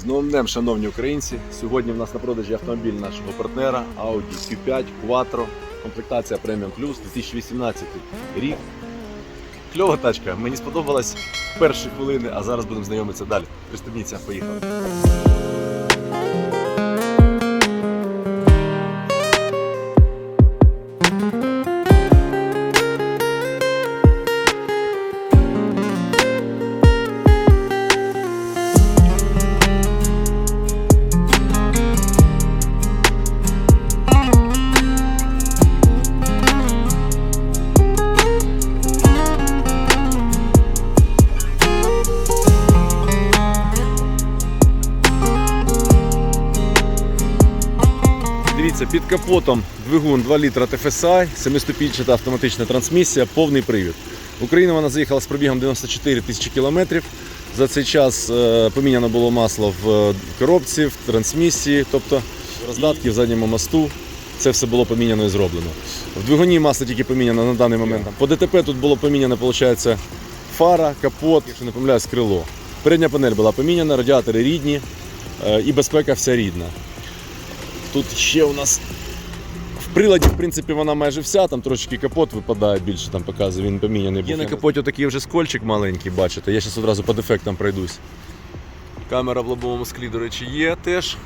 З новим днем, шановні українці. Сьогодні в нас на продажі автомобіль нашого партнера Audi Q5 Quattro, комплектація Premium Plus 2018 рік. Кльова тачка, мені сподобалась перші хвилини, а зараз будемо знайомитися далі. Пристебніться, поїхали. Під капотом двигун 2 літра TFSI, 7-ступінчата автоматична трансмісія, повний привід. В Україну вона заїхала з пробігом 94 тисячі кілометрів. За цей час е, поміняно було масло в е, коробці, в трансмісії, тобто роздатки в задньому мосту. Це все було поміняно і зроблено. В двигуні масло тільки поміняно на даний момент. По ДТП тут було поміняно, виходить, фара, капот, якщо не помиляюсь, крило. Передня панель була поміняна, радіатори рідні е, і безпека вся рідна. Тут ще у нас в приладі, в принципі, вона майже вся, там трошки капот випадає більше, там показує, він поміняний. Є на капоті такий вже скольчик маленький, бачите. Я зараз одразу по дефектам пройдусь. Камера в лобовому склі, до речі, є теж.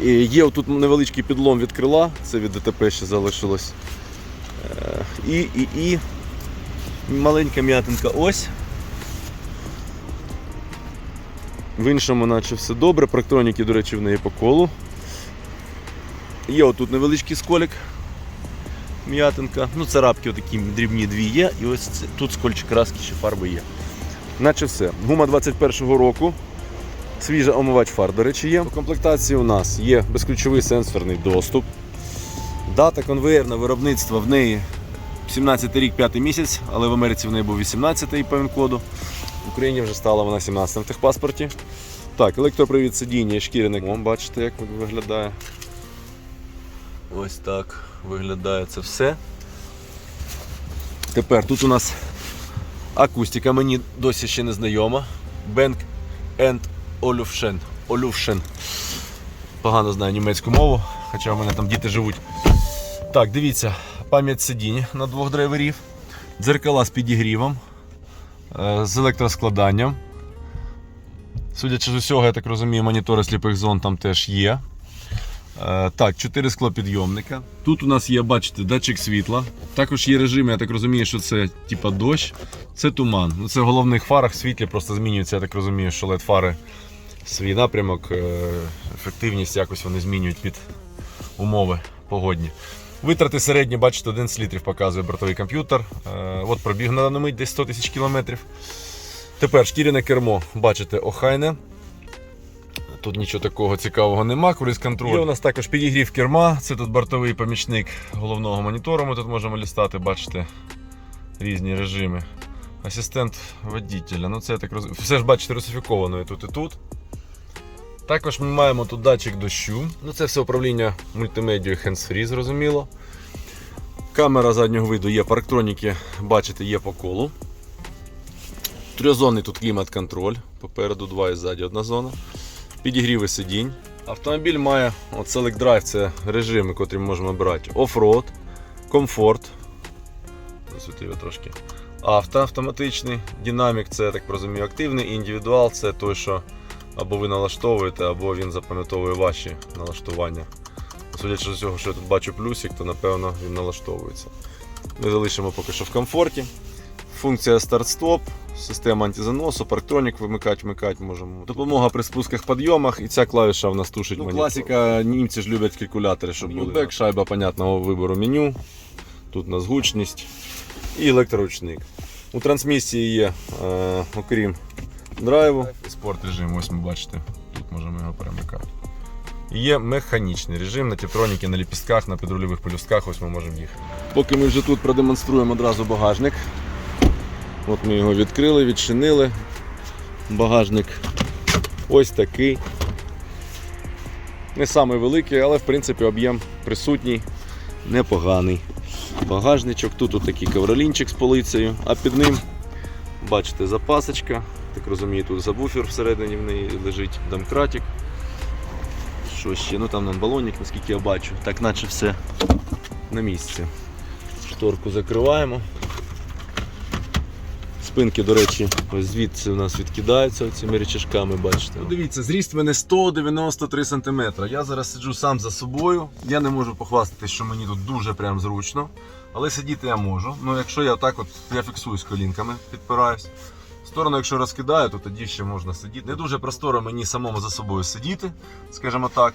І є тут невеличкий підлом від крила, це від ДТП ще залишилось. Е, І, і, і маленька м'ятинка ось. В іншому, наче все добре. Проктроніки, до речі, в неї по колу. Є отут невеличкий сколик. М'ятинка. Ну, царапки отакі дрібні дві є. І ось тут скольчик краски ще фарби є. Наче все. Гума 21-го року. Свіжа омивач фар, до речі, є. У комплектації у нас є безключовий сенсорний доступ. Дата конвейерна виробництва в неї 17 рік, 5 місяць, але в Америці в неї був 18 по ВІН-коду. В Україні вже стала вона 17 в техпаспорті. Так, електропривід сидіння і шкіряний. Вон, бачите, як виглядає. Ось так виглядає це все. Тепер тут у нас акустика, мені досі ще не знайома. Bank and Olufsen. Olufsen. Погано знаю німецьку мову, хоча в мене там діти живуть. Так, дивіться, пам'ять сидінь на двох драйверів, дзеркала з підігрівом, е, з електроскладанням. Судячи з усього, я так розумію, монітори сліпих зон там теж є. Е, Так, 4 склопідйомника. Тут у нас є, бачите, датчик світла. Також є режим, я так розумію, що це типа дощ, це туман. Ну, Це в головних фарах світлі просто змінюється, я так розумію, що led фари свій напрямок, е, ефективність якось вони змінюють під умови погодні. Витрати середні, бачите, 11 літрів показує бортовий комп'ютер. Е, От пробіг на дану десь 100 тисяч кілометрів. Тепер шкіряне кермо, бачите, охайне. Тут нічого такого цікавого нема, круїз контроль. Є у нас також підігрів керма. Це тут бортовий помічник головного монітору. Ми тут можемо лістати, бачите, різні режими. Асистент водителя. Ну це так роз... Все ж бачите, русифіковано і тут і тут. Також ми маємо тут датчик дощу. Ну Це все управління мультимедією hands-free, зрозуміло. Камера заднього виду є, парктроніки, бачите, є по колу. Трьохзонний тут клімат-контроль. Попереду два і ззаді одна зона. Підігріви сидінь. Автомобіль має Select Drive, це режими, котрі ми можемо обирати. Оффроад, комфорт. Засвіти його трошки. Авто автоматичний, динамік це, я так розумію, активний, індивідуал це той, що або ви налаштовуєте, або він запам'ятовує ваші налаштування. Судячи з цього, що я тут бачу плюсик, то напевно він налаштовується. Ми залишимо поки що в комфорті. Функція старт-стоп, система антизаносу, парктронік вимикати, вмикати можемо. Допомога при спусках, підйомах і ця клавіша в нас тушить. Ну, класика, німці ж люблять калькулятори, щоб були. Бек, шайба понятного вибору меню. Тут у нас гучність і електроручник. У трансмісії є, е, окрім драйву. Спорт режим, ось ми бачите, тут можемо його перемикати. Є механічний режим на тетроніки, на ліпістках, на підрульових пелюстках, ось ми можемо їхати. Поки ми вже тут продемонструємо одразу багажник. От ми його відкрили, відчинили. Багажник ось такий. Не самий великий, але в принципі об'єм присутній, непоганий. Багажничок, тут такий ковролінчик з полицею, а під ним, бачите, запасочка, Так розумію, тут забуфер всередині в неї лежить домкратик. Що ще? Ну там нам балонник, наскільки я бачу. Так наче все на місці. Шторку закриваємо. Спинки, до речі, ось звідси у нас відкидаються цими речашками, бачите. Ну, дивіться, зріст мене 193 см. Я зараз сиджу сам за собою. Я не можу похвастатись, що мені тут дуже прям зручно. Але сидіти я можу. Ну, якщо я так от я фіксуюсь колінками, підпираюсь. Сторону, якщо розкидаю, то тоді ще можна сидіти. Не дуже просторо мені самому за собою сидіти, скажімо так.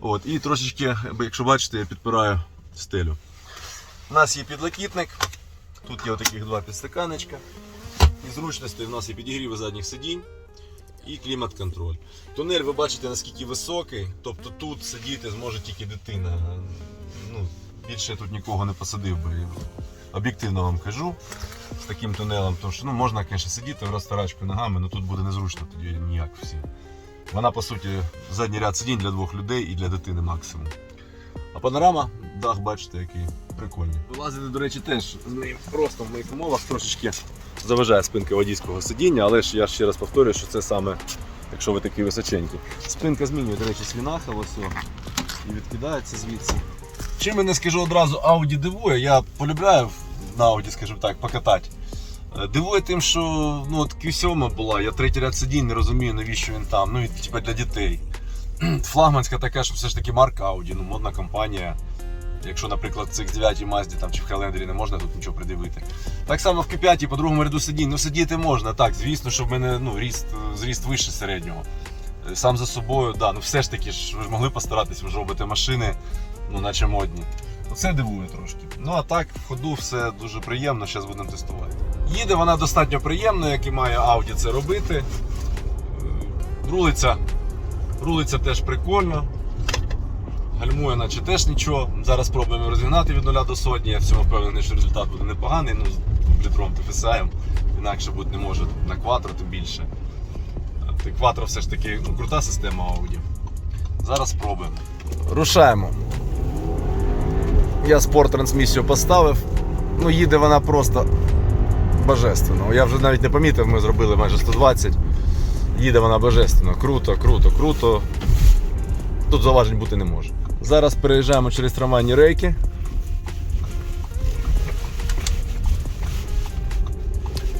От, і трошечки, якщо бачите, я підпираю стелю. У нас є підлокітник. Тут є отаких два підстаканечка. І зручності у нас є підігріви задніх сидінь і клімат-контроль. Тунель ви бачите наскільки високий, тобто тут сидіти зможе тільки дитина. Ну, більше я тут нікого не посадив би. Об'єктивно вам кажу з таким тунелем, тому що ну, можна, звісно, сидіти розтарачкою ногами, але тут буде незручно тоді ніяк всі. Вона, по суті, задній ряд сидінь для двох людей і для дитини максимум. А панорама, дах, бачите, який прикольний. Вилазити, до речі, теж з моїм ростом в моїх умовах трошечки заважає спинка водійського сидіння, але ж я ще раз повторюю, що це саме, якщо ви такі височенькі. Спинка змінює, до речі, свінаха ось і відкидається звідси. Чим я не скажу одразу, Audi дивує, я полюбляю на Audi, скажімо так, покатати. Е, Дивує тим, що ну, от Q7 була, я третій ряд сидінь, не розумію, навіщо він там. Ну, і, типа для дітей. Флагманська така, що все ж таки марка Audi, ну, модна компанія. Якщо, наприклад, цих 9 Mazda там, чи в Highlander не можна тут нічого придивити. Так само в Q5 по другому ряду сидінь, ну сидіти можна, так, звісно, що в мене ну, ріст, зріст вище середнього. Е, Сам за собою, да, ну все ж таки ж, ви ж могли постаратись, ви ж робите машини, ну наче модні. Це дивує трошки. Ну а так, в ходу все дуже приємно, зараз будемо тестувати. Їде вона достатньо приємно, як і має Audi це робити. Е, Рулиться, рулиться теж прикольно. Гальмує, наче теж нічого. Зараз спробуємо розігнати від 0 до сотні. Я в цьому впевнений, що результат буде непоганий. Ну, з літром TFSI. Інакше бути не може на кватро, тим більше. Кватро все ж таки ну, крута система Audi. Зараз спробуємо. Рушаємо. Я спорт трансмісію поставив. Ну, їде вона просто божественно. Я вже навіть не помітив, ми зробили майже 120. Їде вона божественно. Круто, круто, круто. Тут заважень бути не може. Зараз переїжджаємо через трамвайні рейки.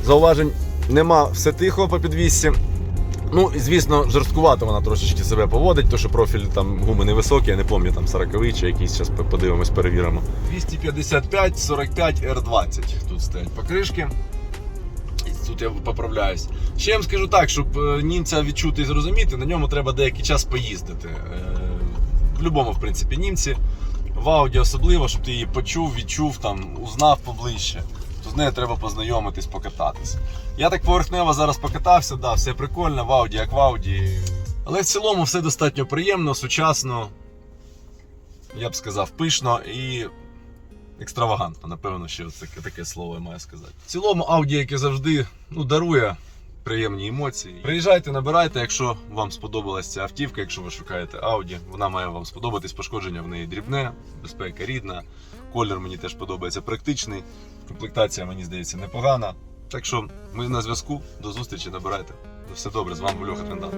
Зауважень нема, все тихо по підвісці. Ну, звісно, жорсткувато вона трошечки себе поводить, тому що профіль там гуми невисокий, я не пам'ятаю, там 40 чи якийсь, зараз подивимось, перевіримо. 255, 45, R20 тут стоять покришки. Тут я поправляюсь. Ще я вам скажу так, щоб е, німця відчути і зрозуміти, на ньому треба деякий час поїздити. В будь-якому, в принципі, німці. В Ауді особливо, щоб ти її почув, відчув, там, узнав поближче. То з нею треба познайомитись, покататись. Я так поверхнево зараз покатався, да, все прикольно, в Ауді, як в Ауді. Але в цілому все достатньо приємно, сучасно, я б сказав, пишно і екстравагантно, напевно, що таке, таке слово я маю сказати. В цілому Audi, як і завжди, ну, дарує приємні емоції. Приїжджайте, набирайте, якщо вам сподобалася ця автівка, якщо ви шукаєте Audi, вона має вам сподобатись, пошкодження в неї дрібне, безпека рідна, колір мені теж подобається практичний, комплектація мені здається непогана. Так що ми на зв'язку, до зустрічі, набирайте. Все добре, з вами Льоха Трендат.